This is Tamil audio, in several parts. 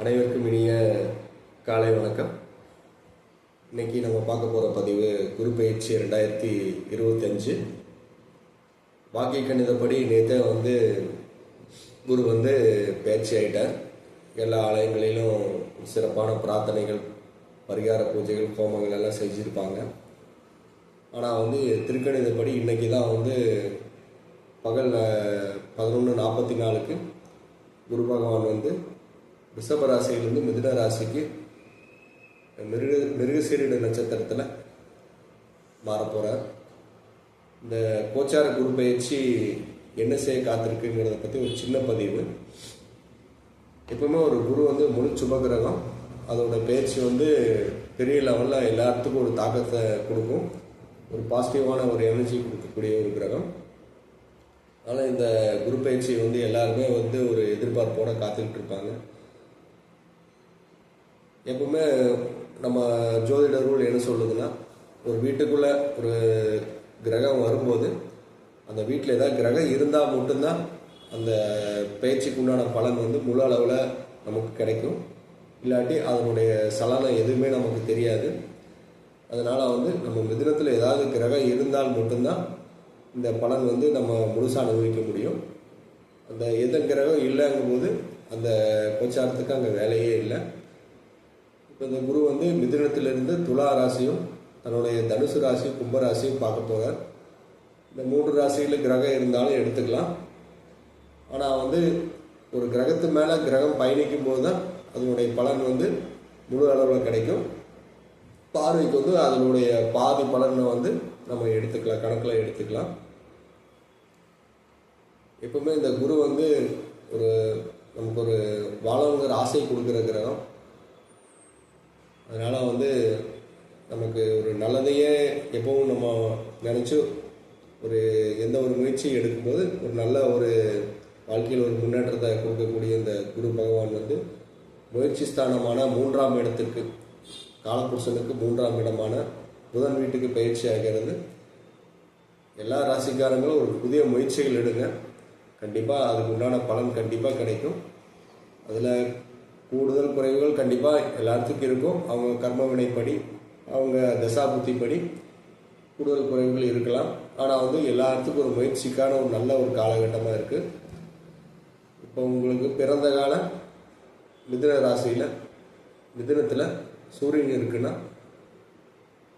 அனைவருக்கும் இனிய காலை வணக்கம். இன்னைக்கு நம்ம பார்க்க போகிற பதிவு குரு பயிற்சி ரெண்டாயிரத்தி இருபத்தஞ்சு. வாக்கிய கணிதப்படி நேற்று வந்து குரு வந்து பயிற்சி ஆகிட்டார் எல்லா ஆலயங்களிலும் சிறப்பான பிரார்த்தனைகள் பரிகார பூஜைகள் ஹோமங்கள் எல்லாம் செஞ்சுருப்பாங்க. ஆனால் வந்து திருக்கணிதப்படி இன்றைக்கி தான் வந்து பகலில் பதினொன்று நாற்பத்தி நாலுக்கு குரு பகவான் வந்து ரிஷப ராசியிலிருந்து மிதுன ராசிக்கு மிருக மிருகசீரிட நட்சத்திரத்தில் மாறப் போகிறார் இந்த கோச்சார குரு பயிற்சி என்ன செய்ய காத்திருக்குங்கிறத பற்றி ஒரு சின்ன பதிவு. எப்பவுமே ஒரு குரு வந்து முழு சுபகிரகம். அதோட பயிற்சி வந்து பெரிய லெவலில் எல்லாத்துக்கும் ஒரு தாக்கத்தை கொடுக்கும். ஒரு பாசிட்டிவான ஒரு எனர்ஜி கொடுக்கக்கூடிய ஒரு கிரகம். அதனால் இந்த குரு பயிற்சி வந்து எல்லாருமே வந்து ஒரு எதிர்பார்ப்போட காத்துக்கிட்டு இருப்பாங்க. எப்பவுமே நம்ம ஜோதிட ரூல் என்ன சொல்லுதுன்னா ஒரு வீட்டுக்குள்ள ஒரு கிரகம் வரும்போது அந்த வீட்டில் ஏதாவது கிரகம் இருந்தால் மட்டும்தான் அந்த பேச்சுக்கு உண்டான பலன் வந்து முழு அளவில் நமக்கு கிடைக்கும். இல்லாட்டி அதனுடைய சலனம் எதுவுமே நமக்கு தெரியாது. அதனால் வந்து நம்ம மிதினத்தில் ஏதாவது கிரகம் இருந்தால் மட்டும்தான் இந்த பலன் வந்து நம்ம முழுசாக அனுபவிக்க முடியும். அந்த எந்த கிரகம் இல்லைங்கும் போது அந்த பிரச்சாரத்துக்கு அங்கே வேலையே இல்லை. இப்போ இந்த குரு வந்து மிதுனத்திலிருந்து துலா ராசியும் தன்னுடைய தனுசு ராசியும் கும்பராசியும் பார்க்க போகிறார் இந்த மூன்று ராசியில் கிரகம் இருந்தாலும் எடுத்துக்கலாம். ஆனால் வந்து ஒரு கிரகத்து மேலே கிரகம் பயணிக்கும் போது தான் அதனுடைய பலன் வந்து முழு அளவில் கிடைக்கும். பார்வைக்கு வந்து அதனுடைய பாதி பலனை வந்து நம்ம எடுத்துக்கலாம் கணக்கில் எடுத்துக்கலாம். எப்பவுமே இந்த குரு வந்து ஒரு நமக்கு ஒரு வாழணுங்கிற ஆசை கொடுக்குற கிரகம். அதனால் வந்து நமக்கு ஒரு நல்லதையே எப்பவும் நம்ம நினச்சி ஒரு எந்த ஒரு முயற்சியும் எடுக்கும்போது ஒரு நல்ல ஒரு வாழ்க்கையில் ஒரு முன்னேற்றத்தை கொடுக்கக்கூடிய இந்த குரு பகவான் வந்து முயற்சி ஸ்தானமான மூன்றாம் இடத்துக்கு காலபுருஷனுக்கு மூன்றாம் இடமான புதன் வீட்டுக்கு பயிற்சி ஆகிறது. எல்லா ராசிக்காரங்களும் ஒரு புதிய முயற்சிகள் எடுங்க. கண்டிப்பாக அதுக்கு உண்டான பலன் கண்டிப்பாக கிடைக்கும். அதில் கூடுதல் குறைவுகள் கண்டிப்பாக எல்லாத்துக்கும் இருக்கும். அவங்க கர்ம வினைப்படி அவங்க தசாபுத்திப்படி கூடுதல் குறைவுகள் இருக்கலாம். ஆனால் வந்து எல்லாத்துக்கும் ஒரு முயற்சிக்கான ஒரு நல்ல ஒரு காலகட்டமாக இருக்குது இப்போ உங்களுக்கு பிறந்த காலம் மிதுன ராசியில் மிதுனத்தில் சூரியன் இருக்குன்னா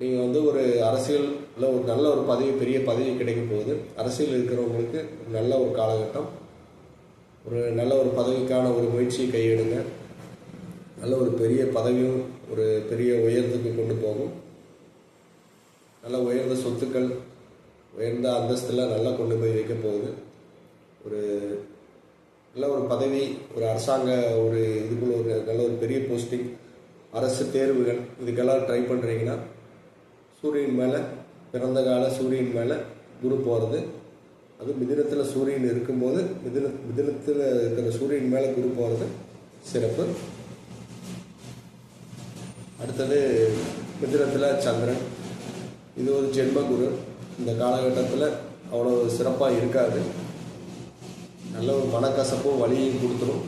நீங்கள் வந்து ஒரு அரசியலில் ஒரு நல்ல ஒரு பதவி பெரிய பதவி கிடைக்க போகுது. அரசியல் இருக்கிறவங்களுக்கு நல்ல ஒரு காலகட்டம். ஒரு நல்ல ஒரு பதவிக்கான ஒரு முயற்சியை கையெடுங்க. நல்ல ஒரு பெரிய பதவியும் ஒரு பெரிய உயரத்துக்கு கொண்டு போகும். நல்ல உயர்ந்த சொத்துக்கள் உயர்ந்த அந்தஸ்தில் நல்லா கொண்டு போய் வைக்க போகுது. ஒரு நல்ல ஒரு பதவி ஒரு அரசாங்க ஒரு இதுக்குள்ள ஒரு நல்ல ஒரு பெரிய போஸ்டிங் அரசு தேர்வுகள் இதுக்கெல்லாம் ட்ரை பண்ணுறீங்கன்னா சூரியன் மேலே பிறந்த கால சூரியன் மேலே குரு போகிறது அது மிதினத்தில் சூரியன் இருக்கும்போது மிதின மிதினத்தில் இருக்கிற சூரியன் மேலே குரு போகிறது சிறப்பு. அடுத்தது மிதிரத்தில் சந்திரன் இது ஒரு ஜென்ம குரு. இந்த காலகட்டத்தில் அவ்வளோ சிறப்பாக இருக்காது நல்ல ஒரு மனக்கசப்பும் வழியும் கொடுத்துரும்.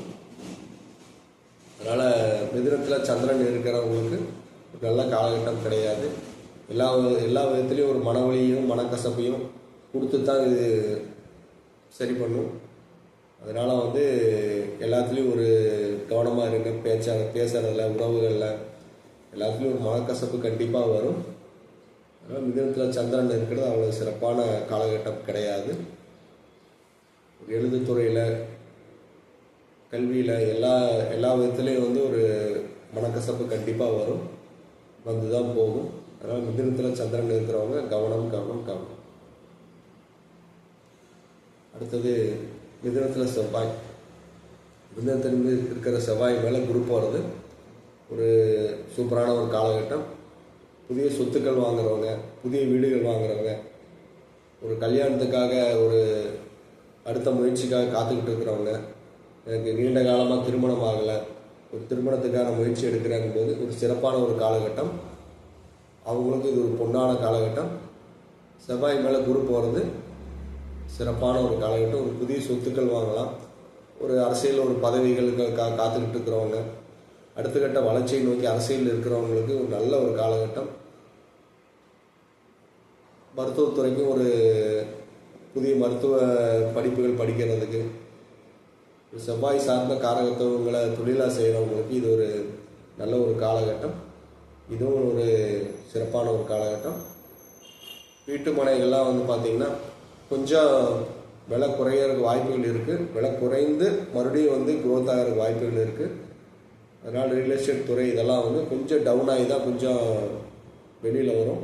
அதனால் மிதுனத்தில் சந்திரன் இருக்கிறவங்களுக்கு ஒரு நல்ல காலகட்டம் கிடையாது. எல்லா எல்லா விதத்துலேயும் ஒரு மனவழியும் மனக்கசப்பையும் கொடுத்து தான் இது சரி பண்ணும். அதனால் வந்து எல்லாத்துலேயும் ஒரு கவனமாக இருங்க. பேச்ச பேசுகிறதில்ல உறவுகளில் எல்லாத்துலேயும் ஒரு மனக்கசப்பு கண்டிப்பாக வரும். அதனால் மிதனத்தில் சந்திரன் இருக்கிறது அவ்வளோ சிறப்பான காலகட்டம் கிடையாது. ஒரு எழுதுத்துறையில் கல்வியில் எல்லா எல்லா விதத்துலேயும் வந்து ஒரு மனக்கசப்பு கண்டிப்பாக வரும். வந்து தான் போகும். அதனால் மிதனத்தில் சந்திரன் இருக்கிறவங்க கவனம் கவனம் கவனம். அடுத்தது மிதனத்தில் செவ்வாய். மிதுனத்தில் இருக்கிற செவ்வாய் மேலே குரு போகிறது ஒரு சூப்பரான ஒரு காலகட்டம். புதிய சொத்துக்கள் வாங்குறவங்க புதிய வீடுகள் வாங்குறவங்க ஒரு கல்யாணத்துக்காக ஒரு அடுத்த முயற்சிக்காக காத்துக்கிட்டு இருக்கிறவங்க எனக்கு நீண்ட காலமாக திருமணம் ஆகலை ஒரு திருமணத்துக்கான முயற்சி எடுக்கிறாங்க போது ஒரு சிறப்பான ஒரு காலகட்டம். அவங்களுக்கு இது ஒரு பொன்னான காலகட்டம். செவ்வாய் மேலே குரு போகிறது சிறப்பான ஒரு காலகட்டம். ஒரு புதிய சொத்துக்கள் வாங்கலாம். ஒரு அரசியல் ஒரு பதவிகளுக்கு கா காத்துக்கிட்டு இருக்கிறவங்க அடுத்த கட்ட வளர்ச்சியை நோக்கி அரசியலில் இருக்கிறவங்களுக்கு ஒரு நல்ல ஒரு காலகட்டம். மருத்துவத்துறைக்கும் ஒரு புதிய மருத்துவ படிப்புகள் படிக்கிறதுக்கு செவ்வாய் சார்ந்த காரகத்துவங்களை தொழிலாக செய்கிறவங்களுக்கு இது ஒரு நல்ல ஒரு காலகட்டம். இதுவும் ஒரு சிறப்பான ஒரு காலகட்டம். வீட்டு மனைகள்லாம் வந்து பார்த்திங்கன்னா கொஞ்சம் விலை குறையிறதுக்கு வாய்ப்புகள் இருக்குது விலை குறைந்து மறுபடியும் வந்து growth ஆகிறதுக்கு வாய்ப்புகள் இருக்குது அதனால் ரியல் எஸ்டேட் துறை இதெல்லாம் வந்து கொஞ்சம் டவுன் ஆகி தான் கொஞ்சம் வெளியில் வரும்.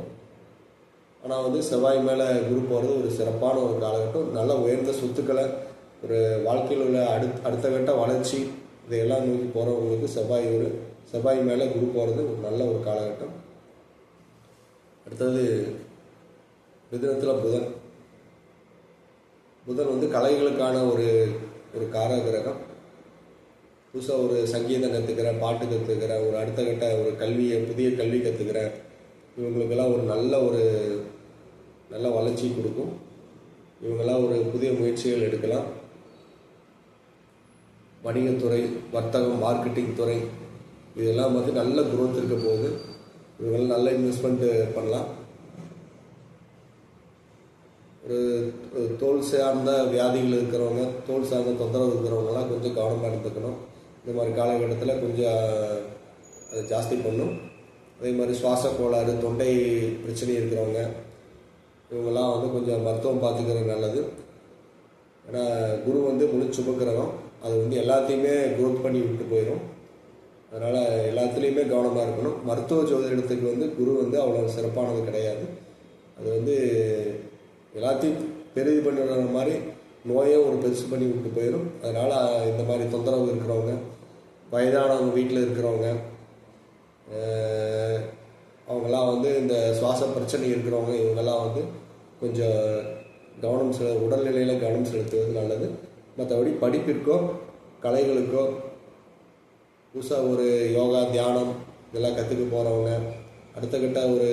ஆனால் வந்து செவ்வாய் மேலே குரு போகிறது ஒரு சிறப்பான ஒரு காலகட்டம். நல்ல உயர்ந்த சொத்துக்களை ஒரு வாழ்க்கையில் உள்ள அடுத் அடுத்த கட்ட வளர்ச்சி இதையெல்லாம் நோக்கி போகிறவங்களுக்கு செவ்வாய் ஒரு செவ்வாய் மேலே குரு போகிறது ஒரு நல்ல ஒரு காலகட்டம். அடுத்தது மிதுனத்தில் புதன். புதன் வந்து கலைகளுக்கான ஒரு ஒரு கார கிரகம் புதுசாக ஒரு சங்கீதம் கற்றுக்கிறேன் பாட்டு கற்றுக்கிறேன் ஒரு அடுத்த கட்ட ஒரு கல்வியை புதிய கல்வி கற்றுக்கிறேன் இவங்களுக்கெல்லாம் ஒரு நல்ல ஒரு நல்ல வளர்ச்சி கொடுக்கும். இவங்கெல்லாம் ஒரு புதிய முயற்சிகள் எடுக்கலாம். வணிகத்துறை வர்த்தகம் மார்க்கெட்டிங் துறை இதெல்லாம் வந்து நல்ல குரோத் இருக்க போகுது. இவங்கெல்லாம் நல்ல இன்வெஸ்ட்மெண்ட்டு பண்ணலாம். ஒரு ஒரு தோல் சார்ந்த வியாதிகள் இருக்கிறவங்க தோல் சார்ந்த தொந்தரவு இருக்கிறவங்கலாம் கொஞ்சம் கவனமாக இருந்துக்கணும். இந்த மாதிரி காலகட்டத்தில் கொஞ்சம் அது ஜாஸ்தி பண்ணும். அதே மாதிரி சுவாச கோளாறு தொண்டை பிரச்சனை இருக்கிறவங்க இவங்கெல்லாம் வந்து கொஞ்சம் மருத்துவம் பார்த்துக்கிறது நல்லது. ஏன்னா குரு வந்து முழு சுபக்கிரகம். அது வந்து எல்லாத்தையுமே குரோத் பண்ணி விட்டு போயிடும் அதனால் எல்லாத்துலேயுமே கவனமாக இருக்கணும். மருத்துவ ஜோதிடத்துக்கு வந்து குரு வந்து அவ்வளோ சிறப்பானது கிடையாது. அது வந்து எல்லாத்தையும் பெரிது பண்ணுற மாதிரி நோயை ஒரு பெருசு பண்ணி விட்டு போயிடும் அதனால் இந்த மாதிரி தொந்தரவு இருக்கிறவங்க வயதானவங்க வீட்டில் இருக்கிறவங்க அவங்கெல்லாம் வந்து இந்த சுவாச பிரச்சனை இருக்கிறவங்க இவங்கெல்லாம் வந்து கொஞ்சம் கவனம் செல உடல்நிலையில் கவனம் செலுத்துவது நல்லது. மற்றபடி படிப்பிற்கோ கலைகளுக்கோ புதுசாக ஒரு யோகா தியானம் இதெல்லாம் கற்றுக்க போகிறவங்க அடுத்த கட்ட ஒரு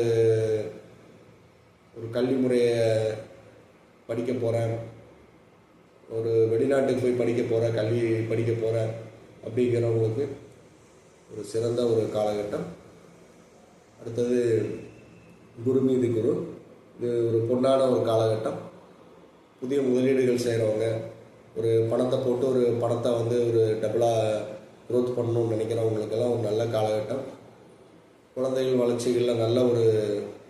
ஒரு கல்வி முறையை படிக்க போகிறேன் ஒரு வெளிநாட்டுக்கு போய் படிக்க போகிற கல்வி படிக்க போகிற அப்படிங்கிறவங்களுக்கு ஒரு சிறந்த ஒரு காலகட்டம். அடுத்தது குரு மீது குரு. இது ஒரு பொன்னான ஒரு காலகட்டம். புதிய முதலீடுகள் செய்கிறவங்க ஒரு பணத்தை போட்டு ஒரு பணத்தை வந்து ஒரு டபுளாக க்ரோத் பண்ணணும்னு நினைக்கிறவங்களுக்கெல்லாம் ஒரு நல்ல காலகட்டம். குழந்தைகள் வளர்ச்சிகளில் நல்ல ஒரு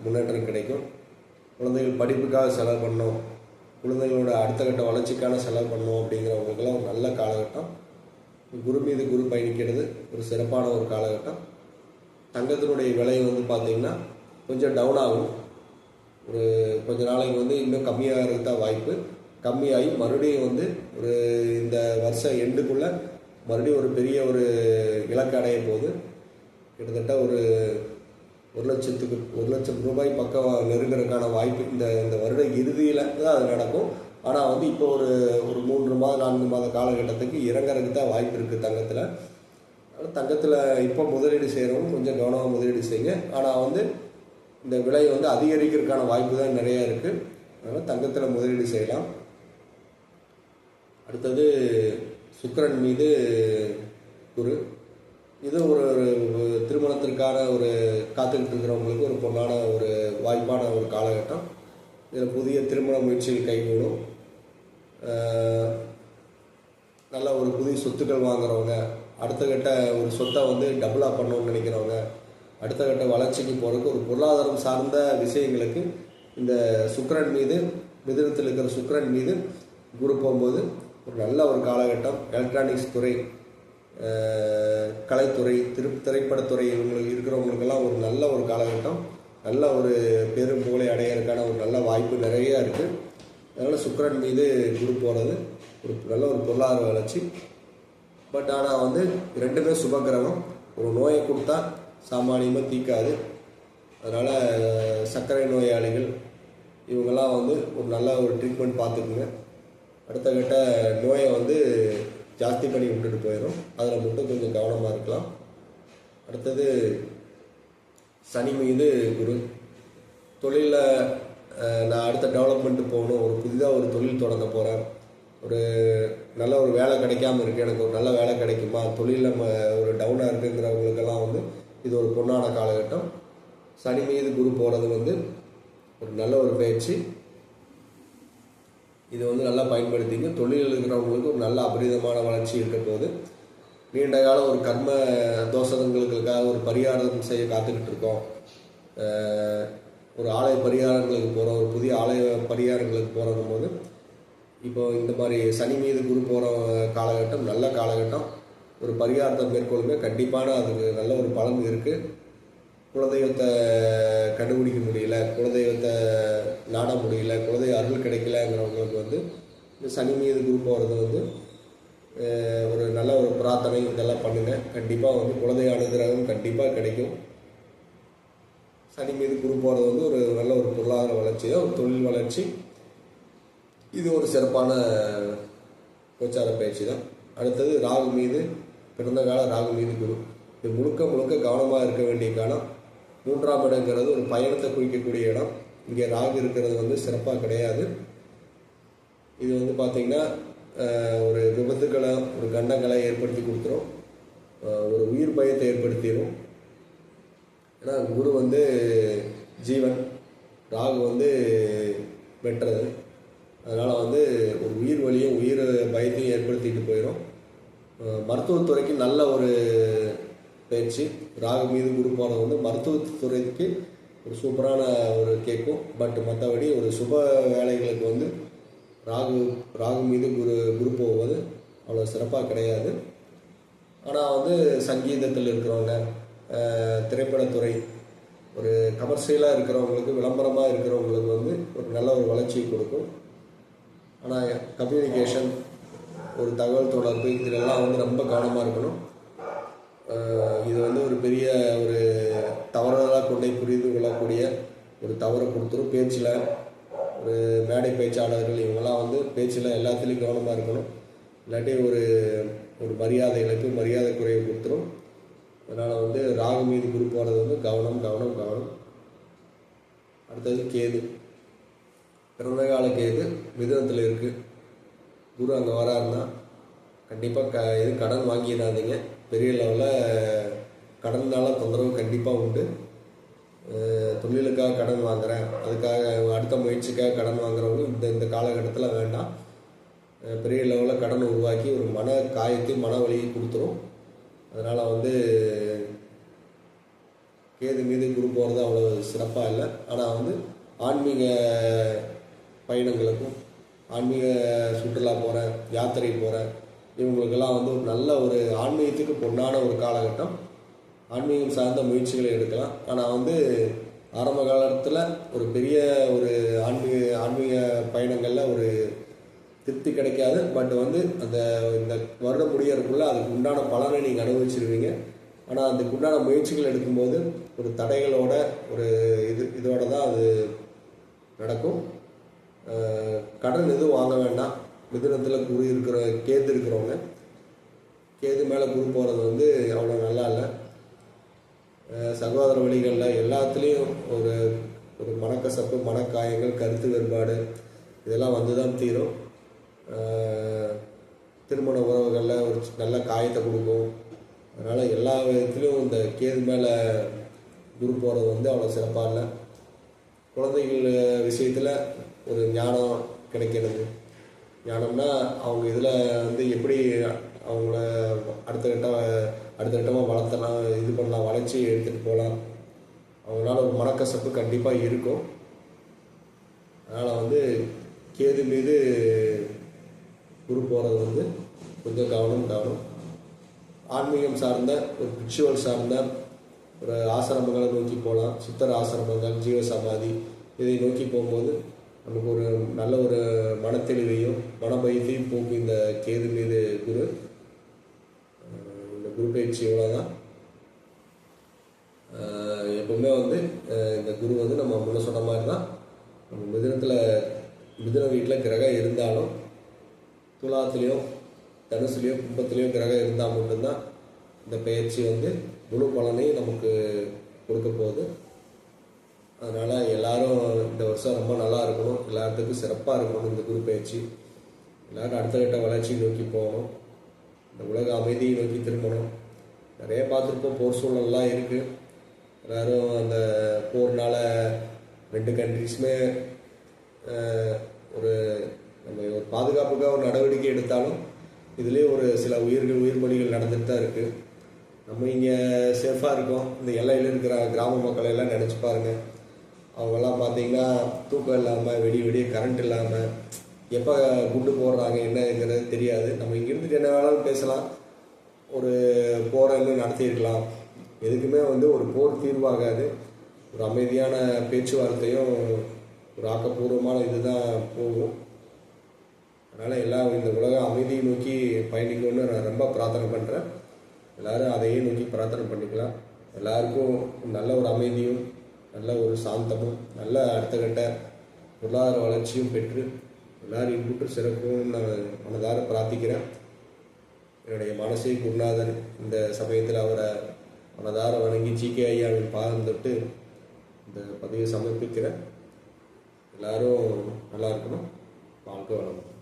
முன்னேற்றம் கிடைக்கும். குழந்தைகள் படிப்புக்காக செலவு பண்ணோம் குழந்தைகளோட அடுத்த கட்ட வளர்ச்சிக்கான செலவு பண்ணும் அப்படிங்கிறவங்களுக்கெல்லாம் ஒரு நல்ல காலகட்டம். குரு மீது குரு பயணிக்கிறது ஒரு சிறப்பான ஒரு காலகட்டம். தங்கத்தினுடைய விலை வந்து பார்த்திங்கன்னா கொஞ்சம் டவுன் ஆகும். ஒரு கொஞ்ச நாளைக்கு வந்து இன்னும் கம்மியாகிறதுக்கு தான் வாய்ப்பு. கம்மியாகி மறுபடியும் வந்து ஒரு இந்த வருஷம் எண்டுக்குள்ளே மறுபடியும் ஒரு பெரிய ஒரு இலக்கு அடையும் போகுது. கிட்டத்தட்ட ஒரு ஒரு லட்சத்துக்கு ஒரு லட்சம் ரூபாய் பக்கம் நெருங்குறதுக்கான வாய்ப்பு இந்த இந்த வருட இறுதியில் தான் அது நடக்கும். ஆனால் வந்து இப்போ ஒரு ஒரு மூன்று மாதம் நான்கு மாத காலகட்டத்துக்கு இறங்குறதுக்கு தான் வாய்ப்பு இருக்குது தங்கத்தில். அதனால் தங்கத்தில் இப்போ முதலீடு செய்கிறவங்க கொஞ்சம் கவனமாக முதலீடு செய்யுங்க. ஆனால் வந்து இந்த விலை வந்து அதிகரிக்கிறதுக்கான வாய்ப்பு தான் நிறையா இருக்குது அதனால் தங்கத்தில் முதலீடு செய்யலாம். அடுத்தது சுக்கிரன் மீது குரு. இது ஒரு ஒரு திருமணத்திற்கான ஒரு காத்துக்கிட்டு இருக்கிறவங்களுக்கு ஒரு பொண்ணான ஒரு வாய்ப்பான ஒரு காலகட்டம். இதில் புதிய திருமண முயற்சிகள் கைகூடும். நல்ல ஒரு புதிய சொத்துக்கள் வாங்குறவங்க அடுத்த கட்ட ஒரு சொத்தை வந்து டபுளாக பண்ணணும்னு நினைக்கிறவங்க அடுத்த கட்ட வளர்ச்சிக்கு போகிறதுக்கு ஒரு பொருளாதாரம் சார்ந்த விஷயங்களுக்கு இந்த சுக்கரன் மீது மிதனத்தில் இருக்கிற சுக்கரன் மீது குரு போகும்போது ஒரு நல்ல ஒரு காலகட்டம். எலக்ட்ரானிக்ஸ் துறை கலைத்துறை திரு திரைப்படத்துறை இவங்களுக்கு இருக்கிறவங்களுக்கெல்லாம் ஒரு நல்ல ஒரு காலகட்டம். நல்ல ஒரு பெரும் புகழை அடையிறதுக்கான ஒரு நல்ல வாய்ப்பு நிறைய இருக்குது அதனால் சுக்கிரன் மீது குரு போகிறது ஒரு நல்ல ஒரு பொருளாதார வளர்ச்சி. பட் ஆனால் வந்து ரெண்டுமே சுபகிரகம் ஒரு நோயை கொடுத்தா சாமானியமாக தீக்காது. அதனால் சர்க்கரை நோயாளிகள் இவங்கெல்லாம் வந்து ஒரு நல்ல ஒரு ட்ரீட்மெண்ட் பார்த்துக்குங்க. அடுத்த கட்ட நோயை வந்து ஜாஸ்தி பண்ணி விட்டுட்டு போயிடும் அதில் மட்டும் கொஞ்சம் கவனமாக இருக்கலாம். அடுத்தது சனி மீது குரு. தொழிலில் நான் அடுத்த டெவலப்மெண்ட்டு போகணும். ஒரு புதிதாக ஒரு தொழில் தொடங்க போகிறேன் ஒரு நல்ல ஒரு வேலை கிடைக்காம இருக்குது எனக்கு ஒரு நல்ல வேலை கிடைக்குமா? தொழிலில் ஒரு டவுனாக இருக்குங்கிறவங்களுக்கெல்லாம் வந்து இது ஒரு பொன்னான காலகட்டம். சனி மீது குரு போகிறது வந்து ஒரு நல்ல ஒரு பயிற்சி. இது வந்து நல்லா பயன்படுத்திங்க. தொழில் இருக்கிறவங்களுக்கு ஒரு நல்ல அபரிதமான வளர்ச்சி இருக்க போது நீண்ட காலம் ஒரு கர்ம தோஷங்களுக்காக ஒரு பரிகாரம் செய்ய காத்துக்கிட்டு இருக்கோம். ஒரு ஆலய பரிகாரங்களுக்கு போகிறோம் ஒரு புதிய ஆலய பரிகாரங்களுக்கு போகிறோம் போது இப்போ இந்த மாதிரி சனி மீது குரு போகிற காலகட்டம் நல்ல காலகட்டம். ஒரு பரிகாரத்தை மேற்கொள்ளுங்க. கண்டிப்பான அதுக்கு நல்ல ஒரு பலன் இருக்குது குலதெய்வத்தை கண்டுபிடிக்க முடியல குலதெய்வத்தை நாட முடியல குலதெய்வ அருள் கிடைக்கலங்கிறவங்களுக்கு வந்து இந்த சனி மீது குரு போகிறது வந்து ஒரு நல்ல ஒரு பிரார்த்தனை இதெல்லாம் பண்ணுங்கள் கண்டிப்பாக வந்து குலதெய்வ அனுகிரகம் கண்டிப்பாக கிடைக்கும். சனி மீது குரு போகிறது வந்து ஒரு நல்ல ஒரு பொருளாதார வளர்ச்சி தான் ஒரு தொழில் வளர்ச்சி. இது ஒரு சிறப்பான கோச்சார பயிற்சி தான். அடுத்தது ராகு மீது பிறந்த கால ராகு மீது குரு. இது முழுக்க முழுக்க கவனமாக இருக்க வேண்டிய காலம். மூன்றாம் இடங்கிறது ஒரு பயணத்தை குறிக்கக்கூடிய இடம். இங்கே ராகு இருக்கிறது வந்து சிறப்பாக கிடையாது. இது வந்து பார்த்திங்கன்னா ஒரு விபத்துக்களை ஒரு கண்டங்களை ஏற்படுத்தி கொடுத்துரும். ஒரு உயிர் பயத்தை ஏற்படுத்திடும் ஏன்னா குரு வந்து ஜீவன் ராகு வந்து வெட்டுறது அதனால் வந்து ஒரு உயிர் வழியும் உயிர் பயத்தையும் ஏற்படுத்திட்டு போயிடும் மருத்துவத்துறைக்கு நல்ல ஒரு பயிற்சி ராகு மீது குரு வந்து மருத்துவத்துறைக்கு ஒரு சூப்பரான ஒரு கேட்கும் பட் மற்றபடி ஒரு சுப வேலைகளுக்கு வந்து ராகு ராகு மீது குரு குரு போவது அவ்வளோ சிறப்பாக கிடையாது. ஆனால் வந்து சங்கீதத்தில் இருக்கிறவங்க திரைப்படத்துறை ஒரு கமர்ஷியலாக இருக்கிறவங்களுக்கு விளம்பரமாக இருக்கிறவங்களுக்கு வந்து ஒரு நல்ல ஒரு வளர்ச்சியை கொடுக்கும். ஆனால் கம்யூனிகேஷன் ஒரு தகவல் தொடர்பு இதிலெல்லாம் வந்து ரொம்ப கவனமாக இருக்கணும். இது வந்து ஒரு பெரிய ஒரு தவறுதலாக கொண்டே புரிந்து கொள்ளக்கூடிய ஒரு தவறை கொடுத்துரும். பேச்சில் ஒரு மேடை பேச்சாளர்கள் இவங்கெல்லாம் வந்து பேச்சில் எல்லாத்துலேயும் கவனமாக இருக்கணும். இல்லாட்டி ஒரு ஒரு மரியாதை இழப்பு மரியாதை குறைவு கொடுத்துரும். அதனால் வந்து ராகு மீது குரு போகிறது வந்து கவனம் கவனம் கவனம். அடுத்தது கேது. பிறந்த கால கேது மிதுனத்தில் இருக்குது குரு அங்கே வராருன்னா கண்டிப்பாக க இது கடன் வாங்கிடாதீங்க. பெரிய லெவலில் கடனால் தொந்தரவு கண்டிப்பாக உண்டு. தொழிலுக்காக கடன் வாங்குகிறேன் அதுக்காக அடுத்த முயற்சிக்காக கடன் வாங்குறவங்க இந்த இந்த காலகட்டத்தில் வேண்டாம். பெரிய லெவலில் கடன் உருவாக்கி ஒரு மன காயத்தையும் மன வலியை கொடுத்துரும். அதனால் வந்து கேது மீது குரு போகிறது அவ்வளோ சிறப்பாக இல்லை. ஆனால் வந்து ஆன்மீக பயணங்களுக்கும் ஆன்மீக சுற்றுலா போகிறேன் யாத்திரை போகிறேன் இவங்களுக்கெல்லாம் வந்து ஒரு நல்ல ஒரு ஆன்மீகத்துக்கு பொன்னான ஒரு காலகட்டம். ஆன்மீகம் சார்ந்த முயற்சிகளை எடுக்கலாம். ஆனால் வந்து ஆரம்ப காலத்தில் ஒரு பெரிய ஒரு ஆன்மீக ஆன்மீக பயணங்களில் ஒரு திருப்தி கிடைக்காது. பட் வந்து அந்த இந்த வருடம் முடியறதுக்குள்ளே அதுக்கு உண்டான பலனை நீங்கள் அனுபவிச்சிருவீங்க. ஆனால் அதுக்கு உண்டான முயற்சிகள் எடுக்கும்போது ஒரு தடைகளோட ஒரு இது இதோட தான் அது நடக்கும். கடன் எதுவும் வாங்க வேண்டாம். மிதுனத்தில் குரு இருக்கிற கேது இருக்கிறவங்க. கேது மேலே குரு போகிறது வந்து அவ்வளோ நல்லா இல்லை. சகோதர வழிகளில் எல்லாத்துலேயும் ஒரு ஒரு மனக்கசப்பு மனக்காயங்கள் கருத்து வேறுபாடு இதெல்லாம் வந்து தான் தீரும் திருமண உறவுகளில் ஒரு நல்ல காயத்தை கொடுக்கும். அதனால் எல்லா விதத்துலேயும் இந்த கேது மேலே குரு போகிறது வந்து அவ்வளோ சிறப்பாக இல்லை. குழந்தைகள் விஷயத்தில் ஒரு ஞானம் கிடைக்கிறது. ஞானம்னா அவங்க இதில் வந்து எப்படி அவங்கள அடுத்த கட்டம் அடுத்த கட்டமாக வளர்த்தலாம் இது பண்ணலாம் வளர்ச்சி எடுத்துகிட்டு போகலாம். அவங்களால ஒரு மனக்கசப்பு கண்டிப்பாக இருக்கும். அதனால் வந்து கேது மீது குரு போகிறது வந்து கொஞ்சம் கவனம் கவனம் ஆன்மீகம் சார்ந்த ஒரு ரிச்சுவல் சார்ந்த ஒரு ஆசிரமங்களை நோக்கி போகலாம். சித்தர் ஆசிரமங்கள் ஜீவ சமாதி இதை நோக்கி போகும்போது நமக்கு ஒரு நல்ல ஒரு மனத்தெளிவையும் மனபயத்தையும் போக்கும் இந்த கேது மீது குரு. இந்த குரு பயிற்சி இவ்வளோதான் எப்பவுமே வந்து இந்த குரு வந்து நம்ம முன்ன சொன்ன மாதிரி தான் நம்ம மிதனத்தில் மிதன வீட்டில் கிரகம் இருந்தாலும் துலாத்துலேயும் தனுசுலேயும் கும்பத்துலேயோ கிரகம் இருந்தால் மட்டும்தான் இந்த பயிற்சி வந்து முழு பலனையும் நமக்கு கொடுக்க போகுது. அதனால் எல்லாரும் இந்த வருஷம் ரொம்ப நல்லா இருக்கணும். எல்லாத்துக்கும் சிறப்பாக இருக்கணும் இந்த குரு பயிற்சி. எல்லாரும் அடுத்த கட்ட வளர்ச்சியை நோக்கி போகணும். இந்த உலக அமைதியை நோக்கி திரும்பணும். நிறைய பார்த்துருப்போம் போர் சூழல்லாம் இருக்குது எல்லாரும் அந்த போர்னால ரெண்டு கண்ட்ரிஸுமே ஒரு நம்ம ஒரு பாதுகாப்புக்காக ஒரு நடவடிக்கை எடுத்தாலும் இதுலேயே ஒரு சில உயிர்கள் உயிர் பலிகள் நடந்துட்டு தான் இருக்குது நம்ம இங்கே சேஃபாக இருக்கோம். இந்த எல்லையில் இருக்கிற கிராம மக்களை எல்லாம் நினச்சி பாருங்கள் அவங்கெல்லாம் பார்த்தீங்கன்னா தூக்கம் இல்லாமல் வெடி வெடிய கரண்ட் இல்லாமல் எப்போ குண்டு போடுறாங்க என்னங்கிறது தெரியாது. நம்ம இங்கிருந்து என்ன வேணாலும் பேசலாம். ஒரு போரை இன்னும் நடத்தியிருக்கலாம். எதுக்குமே வந்து ஒரு போர் தீர்வாகாது. ஒரு அமைதியான பேச்சுவார்த்தையும் ஒரு ஆக்கப்பூர்வமான இதுதான் போகும். அதனால் எல்லாம் இந்த உலக அமைதியை நோக்கி பயணிக்கணும்னு நான் ரொம்ப பிரார்த்தனை பண்ணுறேன் எல்லாரும் அதையே நோக்கி பிரார்த்தனை பண்ணிக்கலாம். எல்லாருக்கும் நல்ல ஒரு அமைதியும் நல்ல ஒரு சாந்தமும் நல்ல அடுத்த கட்ட பொருளாதார வளர்ச்சியும் பெற்று எல்லாரும் இன்புற்று சிறப்பும் நான் மனதார பிரார்த்திக்கிறேன். என்னுடைய மனசை குருநாதன். இந்த சமயத்தில் அவரை மனதார வணங்கி ஜிகே ஐயாவின் பாதம் தொட்டு இந்த பதிவை சமர்ப்பிக்கிறேன். எல்லாரும் நல்லா இருக்கணும். வாழ்க்கை வளமும்